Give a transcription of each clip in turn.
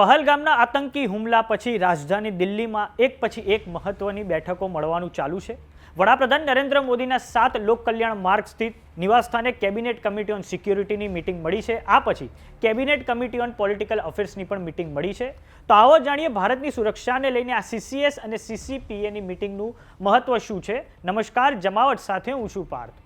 પહલગામના આતંકી હુમલા પછી રાજધાની દિલ્હીમાં એક પછી એક મહત્વની બેઠકો મળવાનું ચાલુ છે. વડાપ્રધાન નરેન્દ્ર મોદીના સાત લોક કલ્યાણ માર્ગ સ્થિત નિવાસસ્થાને કેબિનેટ કમિટી ઓન સિક્યુરિટીની મિટિંગ મળી છે. આ પછી કેબિનેટ કમિટી ઓન પોલિટિકલ અફેર્સની પણ મિટિંગ મળી છે. તો આવો જાણીએ ભારતની સુરક્ષાને લઈને આ સીસીએસ અને સીસીપીએની મિટિંગનું મહત્વ શું છે? નમસ્કાર, જમાવટ સાથે હું છું પાર્થ.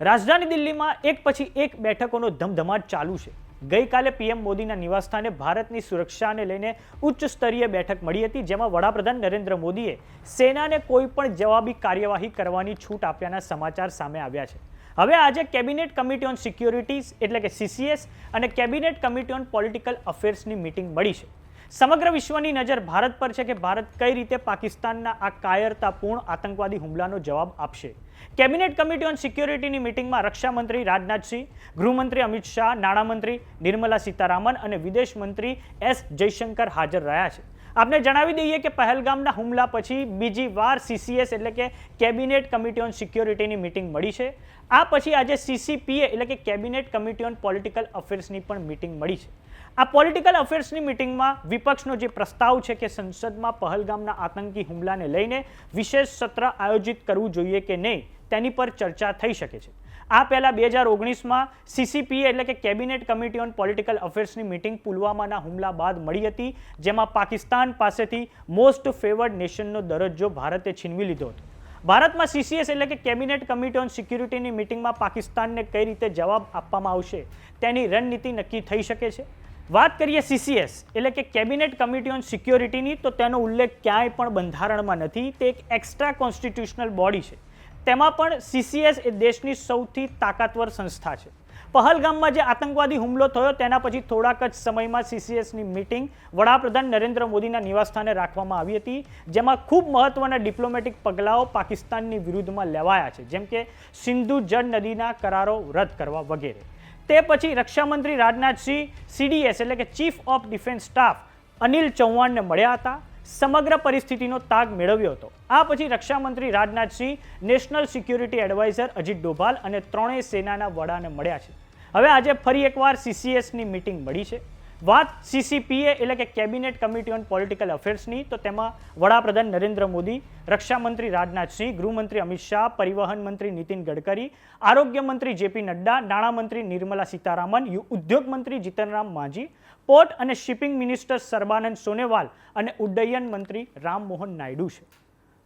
રાજધાની દિલ્હીમાં એક પછી એક બેઠકોનો ધમધમાટ ચાલુ છે. ગઈકાલે પીએમ મોદીના નિવાસસ્થાને ભારતની સુરક્ષાને લઈને ઉચ્ચ સ્તરીય બેઠક મળી હતી, જેમાં વડાપ્રધાન નરેન્દ્ર મોદીએ સેનાને કોઈ પણ જવાબી કાર્યવાહી કરવાની છૂટ આપ્યાના સમાચાર સામે આવ્યા છે. હવે આજે કેબિનેટ કમિટી ઓન સિક્યોરિટીઝ, એટલે કે સીસીએસ અને કેબિનેટ કમિટી ઓન પોલિટિકલ અફેર્સની મિટિંગ મળી છે. સમગ્ર વિશ્વની નજર ભારત પર છે કે ભારત કઈ રીતે પાકિસ્તાનના આ કાયરતાપૂર્ણ આતંકવાદી હુમલાનો જવાબ આપશે? કેબિનેટ કમિટી ઓન સિક્યોરિટીની મિટિંગમાં રક્ષામંત્રી રાજનાથસિંહ, ગૃહમંત્રી અમિત શાહ, નાણામંત્રી નિર્મલા સીતારામન અને વિદેશ મંત્રી એસ જયશંકર હાજર રહ્યા છે. આપને જણાવી દઈએ કે પહેલગામના હુમલા પછી બીજી વાર સીસીએસ એટલે કે કેબિનેટ કમિટી ઓન સિક્યોરિટીની મિટિંગ મળી છે. આ પછી આજે સીસીપીએ એટલે કે કેબિનેટ કમિટી ઓન પોલિટિકલ અફેર્સની પણ મિટિંગ મળી છે. આ પોલિટિકલ અફેર્સની મિટિંગમાં વિપક્ષનો જે પ્રસ્તાવ છે કે સંસદમાં પહલગામના આતંકી હુમલાને લઈને વિશેષ સત્ર આયોજિત કરવું જોઈએ કે નહીં, તેની પર ચર્ચા થઈ શકે છે. આ પહેલાં બે હજાર ઓગણીસમાં સીસીપીએ એટલે કે કેબિનેટ કમિટી ઓન પોલિટિકલ અફેર્સની મિટિંગ પુલવામાના હુમલા બાદ મળી હતી, જેમાં પાકિસ્તાન પાસેથી મોસ્ટ ફેવર્ડ નેશનનો દરજ્જો ભારતે છીનવી લીધો હતો. ભારતમાં સીસીએસ એટલે કે કેબિનેટ કમિટી ઓન સિક્યુરિટીની મિટિંગમાં પાકિસ્તાનને કઈ રીતે જવાબ આપવામાં આવશે, તેની રણનીતિ નક્કી થઈ શકે છે. વાત કરીએ સીસીએસ એટલે કે કેબિનેટ કમિટી ઓન સિક્યોરિટીની, તો તેનો ઉલ્લેખ ક્યાંય પણ બંધારણમાં નથી, તે એક એક્સ્ટ્રા કોન્સ્ટિટ્યુશનલ બોડી છે. તેમાં પણ સીસીએસ એ દેશની સૌથી તાકાતવર સંસ્થા છે. પહલગામમાં જે આતંકવાદી હુમલો થયો તેના પછી થોડાક જ સમયમાં સીસીએસની મિટિંગ વડાપ્રધાન નરેન્દ્ર મોદીના નિવાસસ્થાને રાખવામાં આવી હતી, જેમાં ખૂબ મહત્વના ડિપ્લોમેટિક પગલાઓ પાકિસ્તાનની વિરુદ્ધમાં લેવાયા છે, જેમ કે સિંધુ જળ નદીના કરારો રદ કરવા વગેરે. તે પછી રક્ષામંત્રી રાજનાથસિંહ સીડીએસ એટલે કે chief of defence staff Anil ચૌહાણને મળ્યા હતા. સમગ્ર પરિસ્થિતિનો તાગ મેળવ્યો હતો. આ પછી રક્ષામંત્રી Rajnath Singh national security adviser Ajit Doval અને ત્રણેય સેનાના વડાને મળ્યા છે. હવે આજે ફરી એકવાર સીસીએસની મિટિંગ મળી છે. વાત સીસીપીએ એટલે કે કેબિનેટ કમિટી ઓન પોલિટિકલ અફેર્સની, તો તેમાં વડાપ્રધાન નરેન્દ્ર મોદી, રક્ષામંત્રી રાજનાથસિંહ ગૃહમંત્રી અમિત શાહ, પરિવહન મંત્રી નીતિન ગડકરી, આરોગ્ય મંત્રી જેપી નડ્ડા નાણામંત્રી નિર્મલા સીતારામન ઉદ્યોગ મંત્રી જીતનરામ માંઝી, પોર્ટ અને શિપિંગ મિનિસ્ટર સર્બાનંદ સોનેવાલ અને ઉડ્ડયન મંત્રી રામમોહન નાયડુ છે.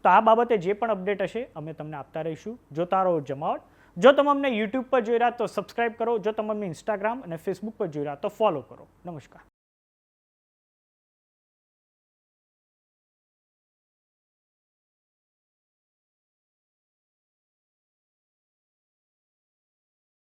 તો આ બાબતે જે પણ અપડેટ હશે, અમે તમને આપતા રહીશું. જોતા રહો જમાવટ. જો તમે અમને યુટ્યુબ પર જોઈ રહ્યા તો સબસ્ક્રાઇબ કરો. જો તમે અમને ઇન્સ્ટાગ્રામ અને ફેસબુક પર જોઈ રહ્યા તો ફોલો કરો. નમસ્કાર.